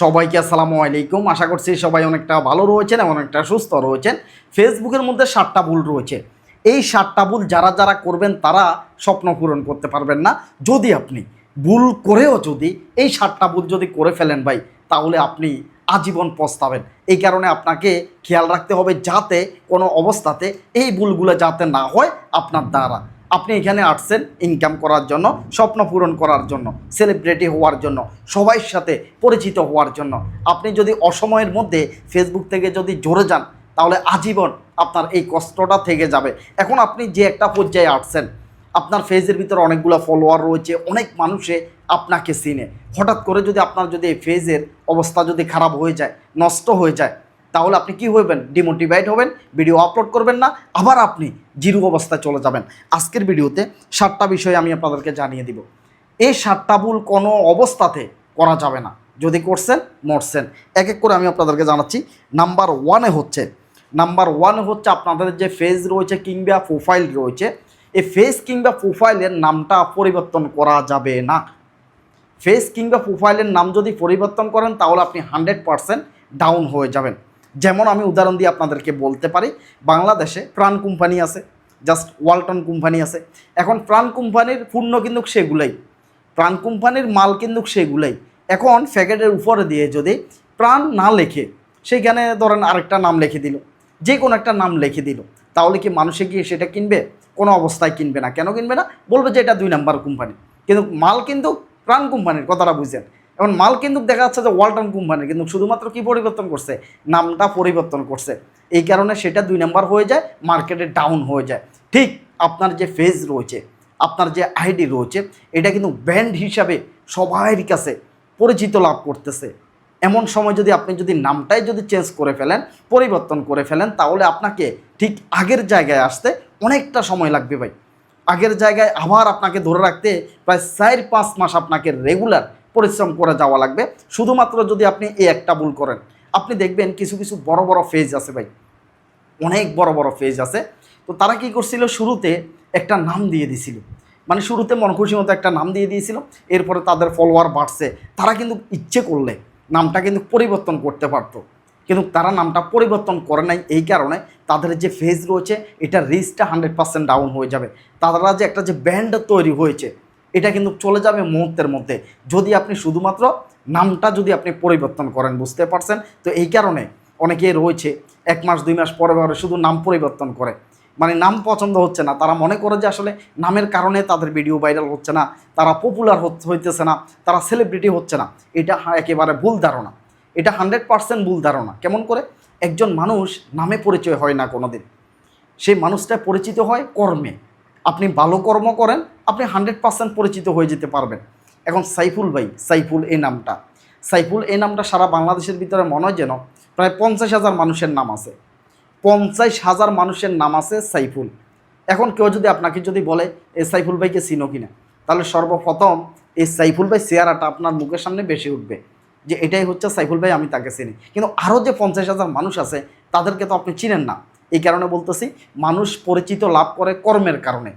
সবাইকে আসসালামু আলাইকুম। আশা করছি সবাই অনেকটা ভালো রয়েছেন এবং অনেকটা সুস্থ রয়েছেন। ফেসবুকের মধ্যে সাতটা ভুল রয়েছে। এই সাতটা ভুল যারা যারা করবেন তারা স্বপ্ন পূরণ করতে পারবেন না। যদি আপনি ভুল করেও যদি এই সাতটা ভুল যদি করে ফেলেন ভাই, তাহলে আপনি আজীবন পস্তাবেন। এই কারণে আপনাকে খেয়াল রাখতে হবে যাতে কোনো অবস্থাতে এই ভুলগুলো যাতে না হয় আপনার দ্বারা। আপনি এখানে আসছেন ইনকাম করার জন্য, স্বপ্ন পূরণ করার জন্য সেলিব্রিটি হওয়ার জন্য সবার সাথে পরিচিত হওয়ার জন্য। আপনি যদি অসময়ের মধ্যে ফেসবুক থেকে যদি জোরে যান, তাহলে আজীবন আপনার এই কষ্টটা থেকে যাবে। এখন আপনি যে একটা পর্যায়ে আসছেন, আপনার ফেজের ভিতরে অনেকগুলো ফলোয়ার রয়েছে, অনেক মানুষে আপনাকে চিনে। হঠাৎ করে যদি আপনার যদি এই ফেজের অবস্থা যদি খারাপ হয়ে যায়, নষ্ট হয়ে যায় তাহলে আপনি কি হবেন? ডিমোটিভেট হবেন ভিডিও আপলোড করবেন না, আবার আপনি জিরো অবস্থায় চলে যাবেন। আজকের ভিডিওতে সাতটা বিষয় আমি আপনাদেরকে জানিয়ে দিব। এই সাতটা ভুল কোনো অবস্থাতে করা যাবে না। যদি করছেন, মরছেন। এক এক করে আমি আপনাদেরকে জানাচ্ছি। নাম্বার ওয়ানে হচ্ছে নাম্বার ওয়ান হচ্ছে আপনাদের যে ফেজ রয়েছে কিংবা প্রোফাইল রয়েছে এই ফেস কিংবা প্রোফাইলের নামটা পরিবর্তন করা যাবে না। ফেস কিংবা প্রোফাইলের নাম যদি পরিবর্তন করেন, তাহলে আপনি হান্ড্রেড পারসেন্ট ডাউন হয়ে যাবেন। যেমন আমি উদাহরণ দিয়ে আপনাদেরকে বলতে পারি, বাংলাদেশে প্রাণ কোম্পানি আছে জাস্ট ওয়ালটন কোম্পানি আছে। এখন প্রাণ কোম্পানির পূর্ণ কিন্তু সেগুলাই, প্রাণ কোম্পানির মাল কিন্তু সেগুলাই। এখন প্যাকেটের উপরে দিয়ে যদি প্রাণ না লেখে সেইখানে ধরেন আরেকটা নাম লিখে দিল যে কোনো একটা নাম লিখে দিল, তাহলে কি মানুষে গিয়ে সেটা কিনবে? কোনো অবস্থায় কিনবে না। কেন কিনবে না? বলবে যে এটা দুই নাম্বার কোম্পানি। কিন্তু মাল কিন্তু প্রাণ কোম্পানির, কথাটা বুঝছেন। এখন মাল কিন্তু দেখা যাচ্ছে যে ওয়ালটন কোম্পানির, কিন্তু শুধুমাত্র কি পরিবর্তন করছে? নামটা পরিবর্তন করছে। এই কারণে সেটা দুই নাম্বার হয়ে যায়, মার্কেটে ডাউন হয়ে যায়। ঠিক আপনার যে ফেজ রয়েছে, আপনার যে আইডি রয়েছে, এটা কিন্তু ব্র্যান্ড হিসাবে সবার কাছে পরিচিত লাভ করতেছে। এমন সময় যদি আপনি যদি নামটাই যদি চেঞ্জ করে ফেলেন, পরিবর্তন করে ফেলেন, তাহলে আপনাকে ঠিক আগের জায়গায় আসতে অনেকটা সময় লাগবে ভাই। আগের জায়গায় আবার আপনাকে ধরে রাখতে প্রায় চার পাঁচ মাস আপনাকে রেগুলার পরিশ্রম করে যাওয়া লাগবে। শুধুমাত্র যদি আপনি এই একটা ভুল করেন। আপনি দেখবেন কিছু কিছু বড় বড় ফেজ আছে ভাই। অনেক বড় বড় ফেজ আছে। তো তারা কি করছিল? শুরুতে একটা নাম দিয়ে দিছিল। মানে শুরুতে মন খুশি মতো একটা নাম দিয়ে দিয়েছিল। এরপরে তাদের ফলোয়ার বাড়ছে। তারা কিন্তু ইচ্ছে করলে নামটা কিন্তু পরিবর্তন করতে পারতো। কিন্তু তারা নামটা পরিবর্তন করে নাই। এই কারণে তাদের যে ফেজ রয়েছে, এটা রিস্কটা হান্ড্রেড পার্সেন্ট ডাউন হয়ে যাবে। তারা যে একটা যে ব্যান্ড তৈরি হয়েছে এটা কিন্তু চলে যাবে মুহূর্তের মধ্যে। যদি আপনি শুধুমাত্র নামটা যদি আপনি পরিবর্তন করেন, বুঝতে পারছেন? তো এই কারণে অনেকে রয়েছে, এক মাস, দুই মাস পরে পরে শুধু নাম পরিবর্তন করে। মানে নাম পছন্দ হচ্ছে না। তারা মনে করে যে আসলে নামের কারণে তাদের ভিডিও ভাইরাল হচ্ছে না, তারা পপুলার হইতেছে না, তারা সেলিব্রিটি হচ্ছে না। এটা একেবারে ভুল ধারণা। এটা হান্ড্রেড পার্সেন্ট ভুল ধারণা। কেমন করে? একজন মানুষ নামে পরিচয় হয় না কোনোদিন। সেই মানুষটা পরিচিত হয় কর্মে। আপনি ভালো কর্ম করেন আপনি হান্ড্রেড পার্সেন্ট পরিচিত হয়ে যেতে পারবেন। এখন সাইফুল ভাই, সাইফুল এই নামটা। সাইফুল এই নামটা সারা বাংলাদেশের ভিতরে মনে হয় যেন প্রায় পঞ্চাশ হাজার মানুষের নাম আছে। পঞ্চাশ হাজার মানুষের নাম আছে সাইফুল। এখন কেউ যদি আপনাকে যদি বলে এই সাইফুল ভাইকে চিনো কিনা? তাহলে সর্বপ্রথম এই সাইফুল ভাই চেহারাটা আপনার মুখের সামনে বেশি উঠবে যে এটাই হচ্ছে সাইফুল ভাই, আমি তাকে চিনি। কিন্তু আরও যে পঞ্চাশ হাজার মানুষ আছে, তাদেরকে তো আপনি চিনেন না। এই কারণে বলতেছি, মানুষ পরিচিত লাভ করে কর্মের কারণে।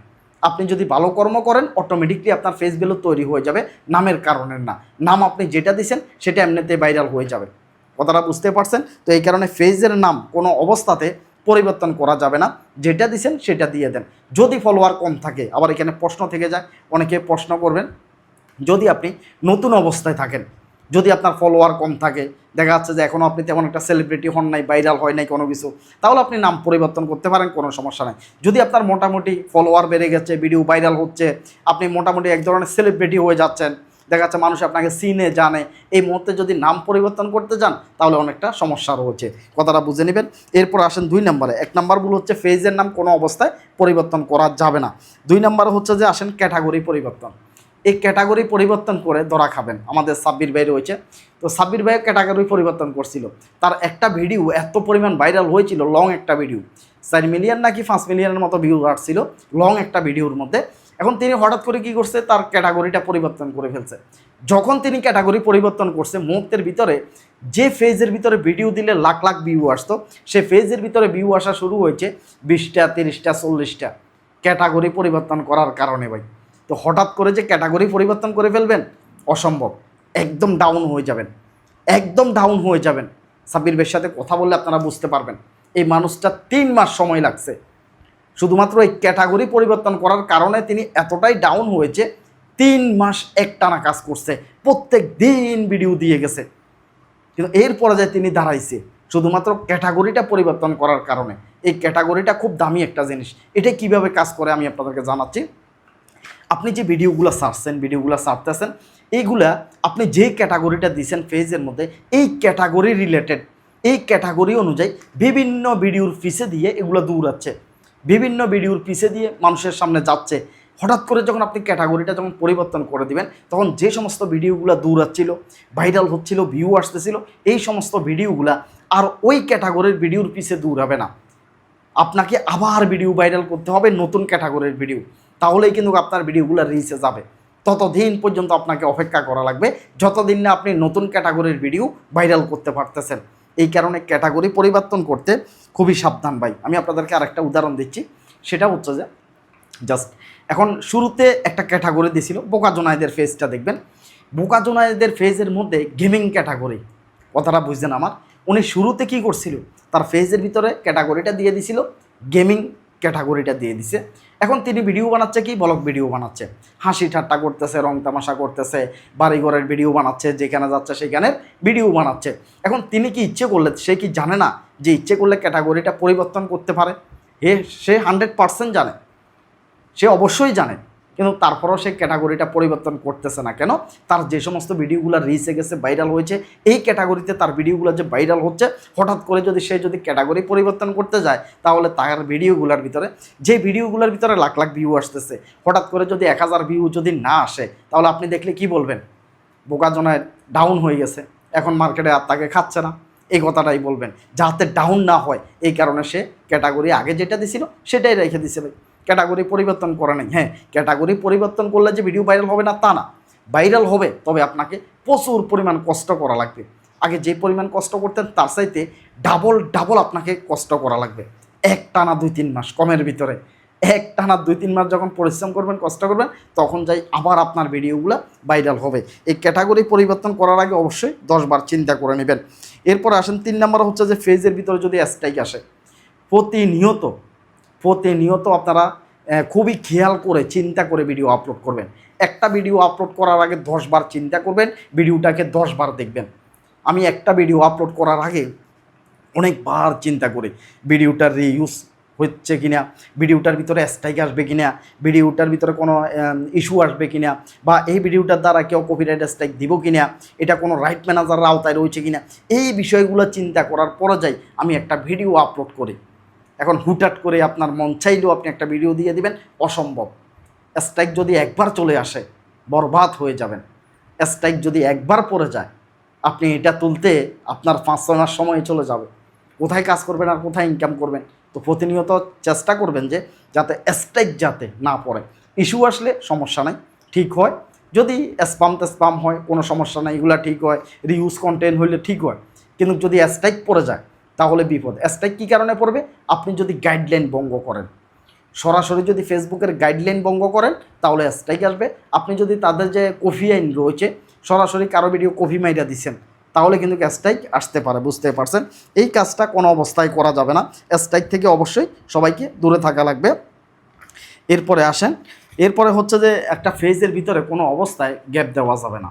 আপনি যদি ভালো কর্ম করেন অটোমেটিকলি আপনার ফেস ভ্যালু তৈরি হয়ে যাবে। নামের কারণের না। নাম আপনি যেটা দিছেন, সেটা এমনিতে ভাইরাল হয়ে যাবে। কথাটা বুঝতে পারছেন? তো এই কারণে ফেজের নাম কোনো অবস্থাতে পরিবর্তন করা যাবে না। যেটা দিছেন, সেটা দিয়ে দেন। যদি ফলোয়ার কম থাকে, আবার এখানে প্রশ্ন থেকে যায়, অনেকে প্রশ্ন করবেন, যদি আপনি নতুন অবস্থায় থাকেন যদি আপনার ফলোয়ার কম থাকে, দেখা যাচ্ছে যে এখনও আপনি তেমন একটা সেলিব্রিটি হন নাই ভাইরাল হয় নাই কোনো কিছু, তাহলে আপনি নাম পরিবর্তন করতে পারেন, কোনো সমস্যা নাই। যদি আপনার মোটামুটি ফলোয়ার বেড়ে গেছে ভিডিও ভাইরাল হচ্ছে, আপনি মোটামুটি এক ধরনের সেলিব্রিটি হয়ে যাচ্ছেন, দেখা যাচ্ছে মানুষ আপনাকে চিনে, জানে, এই মুহূর্তে যদি নাম পরিবর্তন করতে যান তাহলে অনেকটা সমস্যা রয়েছে। কথাটা বুঝে নেবেন। এরপর আসেন দুই নম্বরে। এক নম্বরগুলো হচ্ছে ফেজের নাম কোনো অবস্থায় পরিবর্তন করা যাবে না। দুই নম্বর হচ্ছে যে আসেন ক্যাটাগরি পরিবর্তন। এই ক্যাটাগরি পরিবর্তন করে ধরা খাবেন। আমাদের সাব্বির ভাই রয়েছে তো সাব্বির ভাই ক্যাটাগরি পরিবর্তন করছিল। তার একটা ভিডিও এত পরিমাণ ভাইরাল হয়েছিল লং একটা ভিডিও চার মিলিয়ন নাকি পাঁচ মিলিয়নের মতো ভিউ আসছিল লং একটা ভিডিওর মধ্যে। এখন তিনি হঠাৎ করে কি করছে, তার ক্যাটাগরিটা পরিবর্তন করে ফেলছে। যখন তিনি ক্যাটাগরি পরিবর্তন করছে, মুহূর্তের ভিতরে যে ফেজের ভিতরে ভিডিও দিলে লাখ লাখ ভিউ আসতো, সে ফেজের ভিতরে ভিউ আসা শুরু হয়েছে বিশটা, তিরিশটা, চল্লিশটা। ক্যাটাগরি পরিবর্তন করার কারণে ভাই। তো হঠাৎ করে যে ক্যাটাগরি পরিবর্তন করে ফেলবেন, অসম্ভব। একদম ডাউন হয়ে যাবেন। একদম ডাউন হয়ে যাবেন। সাব্বির বের সাথে কথা বললে আপনারা বুঝতে পারবেন। এই মানুষটা তিন মাস সময় লাগছে। শুধুমাত্র এই ক্যাটাগরি পরিবর্তন করার কারণে তিনি এতটাই ডাউন হয়েছে, তিন মাস একটানা কাজ করছে। প্রত্যেক দিন ভিডিও দিয়ে গেছে। কিন্তু এর পর্যায়ে তিনি দাঁড়াইছে। শুধুমাত্র ক্যাটাগরিটা পরিবর্তন করার কারণে। এই ক্যাটাগরিটা খুব দামি একটা জিনিস। এটা কীভাবে কাজ করে আমি আপনাদেরকে জানাচ্ছি। আপনি যে ভিডিওগুলো সারছেন, ভিডিওগুলো সারতেছেন, এইগুলা আপনি যে ক্যাটাগরিটা দিয়েছেন ফেজের মধ্যে, এই ক্যাটাগরি রিলেটেড এই ক্যাটাগরি অনুযায়ী বিভিন্ন ভিডিওর পিছে দিয়ে এগুলো দৌড়াচ্ছে। বিভিন্ন ভিডিওর পিছে দিয়ে মানুষের সামনে যাচ্ছে। হঠাৎ করে যখন আপনি ক্যাটাগরিটা যখন পরিবর্তন করে দিবেন, তখন যে সমস্ত ভিডিওগুলো দৌড়াচ্ছিল ভাইরাল হচ্ছিল ভিউ আসতেছিল, এই সমস্ত ভিডিওগুলা আর ওই ক্যাটাগরির ভিডিওর পিছে দৌড়াবে না। আপনাকে আবার ভিডিও ভাইরাল করতে হবে, নতুন ক্যাটাগরির ভিডিও তাহলেই কিন্তু আপনার ভিডিওগুলো রিচে যাবে। ততদিন পর্যন্ত আপনাকে অপেক্ষা করা লাগবে, যতদিন না আপনি নতুন ক্যাটাগরির ভিডিও ভাইরাল করতে পারতেছেন। এই কারণে ক্যাটাগরি পরিবর্তন করতে খুবই সাবধান ভাই। আমি আপনাদেরকে আরেকটা উদাহরণ দিচ্ছি, সেটা হচ্ছে যে জাস্ট এখন শুরুতে একটা ক্যাটাগরি দিয়েছিল, বোকা জোনাইদের ফেজটা দেখবেন। বোকা জোনাইদের ফেজের মধ্যে গেমিং ক্যাটাগরি কথাটা বুঝছেন আমার? উনি শুরুতে কি করছিল? তার ফেজের ভিতরে ক্যাটাগরিটা দিয়ে দিছিল গেমিং ক্যাটাগরিটা দিয়ে দিছে। এখন তিনি ভিডিও বানাচ্ছে কি? ব্লগ ভিডিও বানাচ্ছে। হাসি ঠাট্টা করতেছে, রং তামাশা করতেছে, বাড়িঘরের ভিডিও বানাচ্ছে, যেখানে যাচ্ছে সেখানে ভিডিও বানাচ্ছে। এখন তিনি কি ইচ্ছে করলে, সে কি জানে না যে ইচ্ছে করলে ক্যাটাগরিটা পরিবর্তন করতে পারে? হে, সে হান্ড্রেড পার্সেন্ট জানে। সে অবশ্যই জানে। কিন্তু তারপরেও সে ক্যাটাগরিটা পরিবর্তন করতেছে না। কেন? তার যে সমস্ত ভিডিওগুলো রিচে গেছে ভাইরাল হয়েছে, এই ক্যাটাগরিতে তার ভিডিওগুলো যে ভাইরাল হচ্ছে, হঠাৎ করে যদি সে যদি ক্যাটাগরি পরিবর্তন করতে যায়, তাহলে তার ভিডিওগুলোর ভিতরে, যে ভিডিওগুলোর ভিতরে লাখ লাখ ভিউ আসতেছে, হঠাৎ করে যদি এক হাজার ভিউ যদি না আসে, তাহলে আপনি দেখলে কি বলবেন? বোকাজনায় ডাউন হয়ে গেছে, এখন মার্কেটে আর তাকে খাচ্ছে না, এই কথাটাই বলবেন। যাতে ডাউন না হয়, এই কারণে সে ক্যাটাগরি আগে যেটা দিছিল, সেটাই রেখে দিছে ভাই। ক্যাটাগরি পরিবর্তন করে নেই। হ্যাঁ ক্যাটাগরি পরিবর্তন করলে যে ভিডিও ভাইরাল হবে না, তা না। ভাইরাল হবে, তবে আপনাকে প্রচুর পরিমাণ কষ্ট করা লাগবে। আগে যে পরিমাণ কষ্ট করতেন, তার চাইতে ডাবল ডাবল আপনাকে কষ্ট করা লাগবে। এক টানা দুই তিন মাস কমের ভিতরে। এক টানা দুই তিন মাস যখন পরিশ্রম করবেন, কষ্ট করবেন, তখন যাই আবার আপনার ভিডিওগুলো ভাইরাল হবে। এই ক্যাটাগরি পরিবর্তন করার আগে অবশ্যই দশবার চিন্তা করে নেবেন। এরপর আসেন, তিন নম্বর হচ্ছে যে ফেজের ভিতরে যদি স্ট্রাইক আসে, প্রতিনিয়ত প্রতিনিয়ত আপনারা খুবই খেয়াল করে, চিন্তা করে ভিডিও আপলোড করবেন। একটা ভিডিও আপলোড করার আগে দশবার চিন্তা করবেন ভিডিওটাকে দশবার দেখবেন। আমি একটা ভিডিও আপলোড করার আগে অনেকবার চিন্তা করি ভিডিওটার রিইউজ হচ্ছে কিনা ভিডিওটার ভিতরে স্ট্রাইক আসবে কিনা ভিডিওটার ভিতরে কোনো ইস্যু আসবে কিনা, বা এই ভিডিওটার দ্বারা কেউ কপিরাইট স্ট্রাইক দিব কিনা, এটা কোনো রাইট ম্যানেজারের আওতায় রয়েছে কিনা, এই বিষয়গুলো চিন্তা করার পরে যাই আমি একটা ভিডিও আপলোড করি। এখন হুটহাট করে আপনার মন চাইলেও আপনি একটা ভিডিও দিয়ে দিবেন, অসম্ভব। স্ট্রাইক যদি একবার চলে আসে, বরবাদ হয়ে যাবেন। স্ট্রাইক যদি একবার পড়ে যায়, আপনি এটা তুলতে আপনার পাঁচ ছয় মাস সময় চলে যাবে। কোথায় কাজ করবেন আর কোথায় ইনকাম করবেন? তো প্রতিনিয়ত চেষ্টা করবেন যে, যাতে স্ট্রাইক যাতে না পড়ে। ইস্যু আসলে সমস্যা নাই, ঠিক হয়। যদি স্পাম স্পাম হয়, কোনো সমস্যা নাই, এগুলো ঠিক হয়। রিউজ কন্টেন্ট হইলে ঠিক হয়। কিন্তু যদি স্ট্রাইক পড়ে যায় তাহলে বিপদ। স্ট্রাইক কী কারণে পড়বে? আপনি যদি গাইডলাইন ভঙ্গ করেন। সরাসরি যদি ফেসবুকের গাইডলাইন ভঙ্গ করেন, তাহলে স্ট্রাইক আসবে। আপনি যদি তাদের যে কফি আইন রয়েছে, সরাসরি কারও ভিডিও কফি মাইরা দিচ্ছেন তাহলে কিন্তু স্ট্রাইক আসতে পারে, বুঝতে পারছেন? এই কাজটা কোনো অবস্থায় করা যাবে না। স্ট্রাইক থেকে অবশ্যই সবাইকে দূরে থাকা লাগবে। এরপরে আসেন। এরপরে হচ্ছে যে একটা ফেজের ভিতরে কোনো অবস্থায় গ্যাপ দেওয়া যাবে না।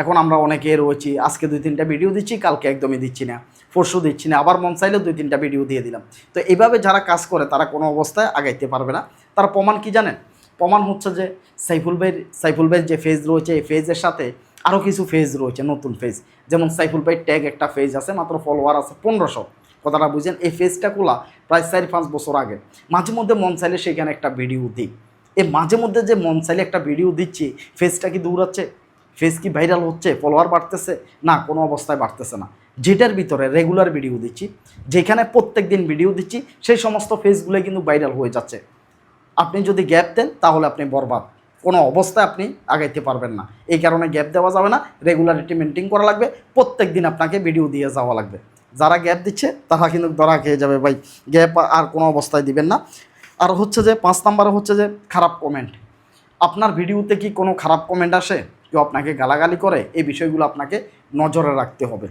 এখন আমরা অনেকে রয়েছি, আজকে দুই তিনটা ভিডিও দিচ্ছি, কালকে একদমই দিচ্ছি না। পরশু দিচ্ছি না, আবার মন চাইলে দুই তিনটা ভিডিও দিয়ে দিলাম। তো এইভাবে যারা কাজ করে, তারা কোনো অবস্থায় আগাইতে পারবে না। তার প্রমাণ কি জানেন? প্রমাণ হচ্ছে যে সাইফুল ভাইয়ের সাইফুল ভাইয়ের যে ফেজ রয়েছে, এই ফেজের সাথে আরও কিছু ফেজ রয়েছে, নতুন ফেজ যেমন সাইফুল ভাইয়ের ট্যাগ একটা ফেজ আছে, মাত্র ফলোয়ার আছে পনেরোশো। কথাটা বুঝেন, এই ফেজটা খোলা প্রায় চার পাঁচ বছর আগে। মাঝে মধ্যে মন চাইলে সেখানে একটা ভিডিও দিই। এ মাঝে মধ্যে যে মন চাইলে একটা ভিডিও দিচ্ছি ফেজটা কি দৌড়াচ্ছে? ফেস কি ভাইরাল হচ্ছে ফলোয়ার বাড়তেছে? না, কোনো অবস্থায় বাড়তেছে না। যেটার ভিতরে রেগুলার ভিডিও দিচ্ছি, যেখানে প্রত্যেক দিন ভিডিও দিচ্ছি, সেই সমস্ত ফেসগুলো কিন্তু ভাইরাল হয়ে যাচ্ছে। আপনি যদি গ্যাপ দেন, তাহলে আপনি বরবাদ। কোনো অবস্থায় আপনি আগাইতে পারবেন না। এই কারণে গ্যাপ দেওয়া যাবে না রেগুলারিটি মেনটেন করা লাগবে প্রত্যেক দিন আপনাকে ভিডিও দিয়ে যাওয়া লাগবে। যারা গ্যাপ দিচ্ছে, তারা কিন্তু ধরা খেয়ে যাবে, ভাই। গ্যাপ আর কোনো অবস্থায় দিবেন না। আর হচ্ছে যে, পাঁচ নাম্বারে হচ্ছে যে, খারাপ কমেন্ট আপনার ভিডিওতে কি কোনো খারাপ কমেন্ট আসে? কেউ আপনাকে গালাগালি করে, এই বিষয়গুলো আপনাকে নজরে রাখতে হবে।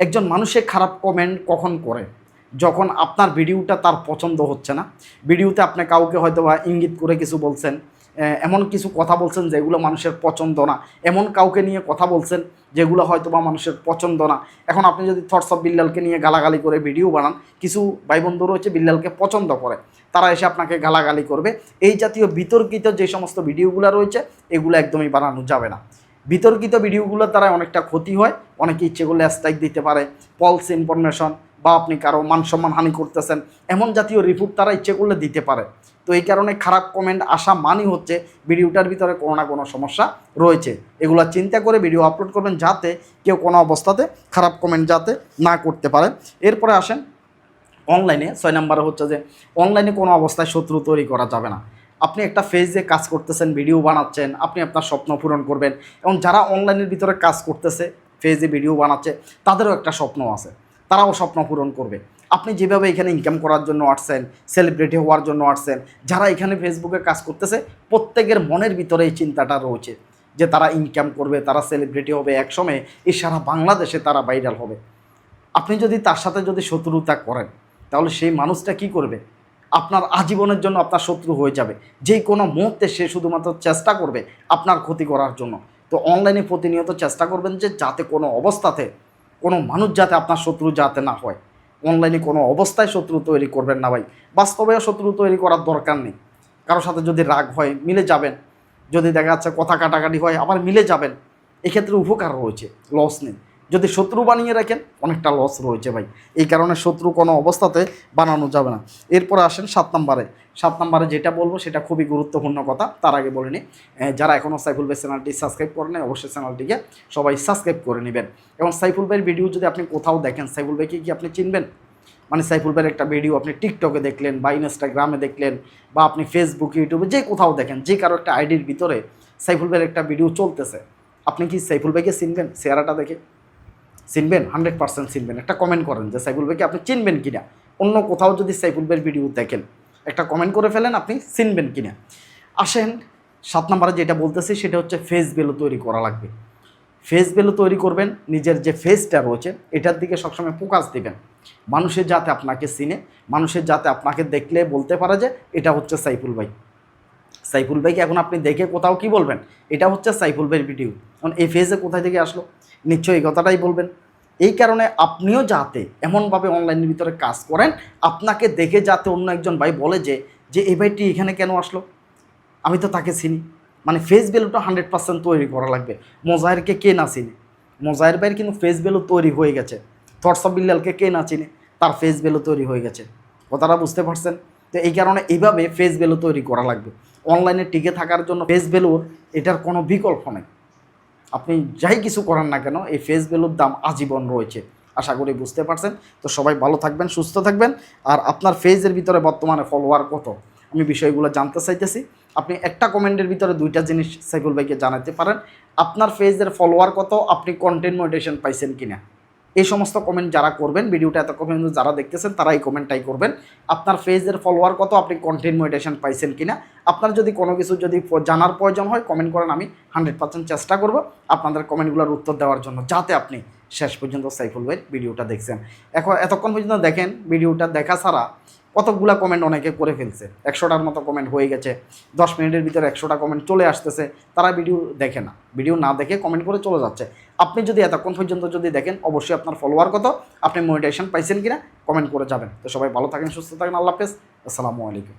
একজন মানুষের খারাপ কমেন্ট কখন করে? যখন আপনার ভিডিওটা তার পছন্দ হচ্ছে না, ভিডিওতে আপনি কাউকে হয়তো বা ইঙ্গিত করে কিছু বলছেন এমন কিছু কথা বলছেন যেগুলো মানুষের পছন্দ না, এমন কাউকে নিয়ে কথা বলছেন যেগুলো হয়তো বা মানুষের পছন্দ না। এখন আপনি যদি থটস অফ বিল্লালকে নিয়ে গালাগালি করে ভিডিও বানান, কিছু ভাই বন্ধু রয়েছে বিল্লালকে পছন্দ করে, তারা এসে আপনাকে গালাগালি করবে। এই জাতীয় বিতর্কিত যে সমস্ত ভিডিওগুলো রয়েছে, এগুলো একদমই বানানো যাবে না। বিতর্কিত ভিডিওগুলোর দ্বারা অনেকটা ক্ষতি হয়, অনেকে ইচ্ছে করলে স্ট্রাইক দিতে পারে পলস ইনফরমেশন বা আপনি কারও মান সম্মান হানি করতেছেন, এমন জাতীয় রিপোর্ট তারা ইচ্ছে করলে দিতে পারে। তো এই কারণে খারাপ কমেন্ট আসা মানই হচ্ছে ভিডিওটার ভিতরে কোনো না কোনো সমস্যা রয়েছে। এগুলো চিন্তা করে ভিডিও আপলোড করবেন যাতে কেউ কোনো অবস্থাতে খারাপ কমেন্ট যাতে না করতে পারে। এরপরে আসেন অনলাইনে ছয় নম্বরে হচ্ছে যে অনলাইনে কোনো অবস্থায় শত্রু তৈরি করা যাবে না। আপনি একটা ফেজে কাজ করতেছেন ভিডিও বানাচ্ছেন, আপনি আপনার স্বপ্ন পূরণ করবেন। এবং যারা অনলাইনের ভিতরে কাজ করতেছে ফেজে ভিডিও বানাচ্ছে, তাদেরও একটা স্বপ্ন আছে। তারাও স্বপ্ন পূরণ করবে। আপনি যেভাবে এখানে ইনকাম করার জন্য আসছেন সেলিব্রিটি হওয়ার জন্য আসছেন, যারা এখানে ফেসবুকে কাজ করতেছে, প্রত্যেকের মনের ভিতরে এই চিন্তাটা রয়েছে যে তারা ইনকাম করবে, তারা সেলিব্রিটি হবে একসময় এই সারা বাংলাদেশে তারা ভাইরাল হবে। আপনি যদি তার সাথে যদি শত্রুতা করেন, তাহলে সেই মানুষটা কি করবে? আপনার আজীবনের জন্য আপনার শত্রু হয়ে যাবে। যে কোনো মুহূর্তে সে শুধুমাত্র চেষ্টা করবে আপনার ক্ষতি করার জন্য। তো অনলাইনে প্রতিনিয়ত চেষ্টা করবেন যে যাতে কোনো অবস্থাতে কোনো মানুষ যাতে আপনার শত্রু যাতে না হয়। অনলাইনে কোনো অবস্থায় শত্রু তৈরি করবেন না ভাই। বাস্তবেও শত্রু তৈরি করার দরকার নেই। কারোর সাথে যদি রাগ হয়, মিলে যাবেন। যদি দেখা যাচ্ছে কথা কাটাকাটি হয়, আবার মিলে যাবেন। এক্ষেত্রে উপকার রয়েছে লস নেই। যদি শত্রু বানিয়ে রাখেন অনেকটা লস রয়েছে ভাই। এই কারণে শত্রু কোনো অবস্থাতে বানানো যাবে না। এরপর আসেন সাত নম্বরে। সাত নম্বরে যেটা বলব সেটা খুবই গুরুত্বপূর্ণ কথা তার আগে বলিনি আহ, যারা এখনও সাইফুল ভাই চ্যানেলটি সাবস্ক্রাইব করে নেয় অবশ্যই চ্যানেলটিকে সবাই সাবস্ক্রাইব করে নেবেন। এবং সাইফুল ভাইয়ের ভিডিও যদি আপনি কোথাও দেখেন সাইফুল ভাইকে কি আপনি চিনবেন? মানে সাইফুল ভাইয়ের একটা ভিডিও আপনি টিকটকে দেখলেন বা ইনস্টাগ্রামে দেখলেন বা আপনি ফেসবুক ইউটিউবে যে কোথাও দেখেন যে কারও একটা আইডির ভিতরে সাইফুল ভাইয়ের একটা ভিডিও চলতেছে। আপনি কি সাইফুল ভাইকে চিনবেন? চেহারাটা দেখে। চিনবেন হান্ড্রেড পার্সেন্ট চিনবেন। একটা কমেন্ট করেন যে, সাইফুল ভাইকে আপনি চিনবেন কিনা? অন্য কোথাও যদি সাইফুল ভাইয়ের ভিডিও দেখেন, একটা কমেন্ট করে ফেলেন, আপনি চিনবেন কিনা? আসেন, সাত নম্বরে যেটা বলতেছি, সেটা হচ্ছে ফেস ভ্যালু তৈরি করা লাগবে। ফেস ভ্যালু তৈরি করবেন, নিজের যে ফেসটা রয়েছে, এটার দিকে সবসময় ফোকাস দেবেন। মানুষের যাতে আপনাকে চিনে, মানুষের যাতে আপনাকে দেখলে বলতে পারে যে, এটা হচ্ছে সাইফুল ভাই। সাইফুল ভাইকে এখন আপনি দেখে কোথাও কি বলবেন? এটা হচ্ছে সাইফুল ভাইয়ের ভিডিও এখন এই ফেজে কোথায় থেকে আসলো? নিশ্চয়ই এই কথাটাই বলবেন। এই কারণে আপনিও যাতে এমনভাবে অনলাইনের ভিতরে কাজ করেন, আপনাকে দেখে যাতে অন্য একজন ভাই বলে যে যে এই ভাইটি এখানে কেন আসলো? আমি তো তাকে চিনি। মানে ফেস ভ্যালুটা হান্ড্রেড পার্সেন্ট তৈরি করা লাগবে। মোজাহেরকে কে না চিনে? মোজাহের ভাইয়ের কিন্তু ফেস ভ্যালু তৈরি হয়ে গেছে। অফ বিল্লালকে কে না চিনে? তার ফেস ভ্যালু তৈরি হয়ে গেছে। কথাটা বুঝতে পারছেন? তো এই কারণে এইভাবে ফেস ভ্যালু তৈরি করা লাগবে। অনলাইনে টিকে থাকার জন্য ফেস ভ্যালুর এটার কোনো বিকল্প নেই। আপনি যাই কিছু করেন না কেন, এই ফেস ভ্যালুর দাম আজীবন রয়েছে। আশা করি বুঝতে পারছেন। তো সবাই ভালো থাকবেন, সুস্থ থাকবেন। আর আপনার ফেজের ভিতরে বর্তমানে ফলোয়ার কত? আমি বিষয়গুলো জানতে চাইতেছি। আপনি একটা কমেন্টের ভিতরে দুইটা জিনিস সাইফুল ভাইকে জানাতে পারেন। আপনার ফেজের ফলোয়ার কত? আপনি কন্টেন্ট মোটিভেশন পাইছেন কিনা? এই সমস্ত কমেন্ট যারা করবেন, ভিডিওটা এত কমেন্ট যারা দেখতেছেন তারা এই কমেন্টটাই করবেন। আপনার ফেজের ফলোয়ার কত? আপনি কন্টেন্ট মোটিভেশন পাইছেন কিনা? আপনার যদি কোনো কিছু যদি জানার প্রয়োজন হয় কমেন্ট করেন, আমি হান্ড্রেড পার্সেন্ট চেষ্টা করব আপনাদের কমেন্টগুলোর উত্তর দেওয়ার জন্য, যাতে আপনি শেষ পর্যন্ত সাইফুল ভাইয়ের ভিডিওটা দেখছেন। এখন এতক্ষণ পর্যন্ত দেখেন, ভিডিওটা দেখা ছাড়া কতগুলা কমেন্ট অনেকে করে ফেলছে। একশোটার মতো কমেন্ট হয়ে গেছে। দশ মিনিটের ভিতরে একশোটা কমেন্ট চলে আসতেছে। তারা ভিডিও দেখে না। ভিডিও না দেখে কমেন্ট করে চলে যাচ্ছে। আপনি যদি এতক্ষণ পর্যন্ত যদি দেখেন, অবশ্যই আপনার ফলোয়ার কত? আপনি মনিটাইশন পাইছেন কিনা? কমেন্ট করে যাবেন। তো সবাই ভালো থাকেন, সুস্থ থাকেন, আল্লাহ হাফেজ। আসসালামু আলাইকুম।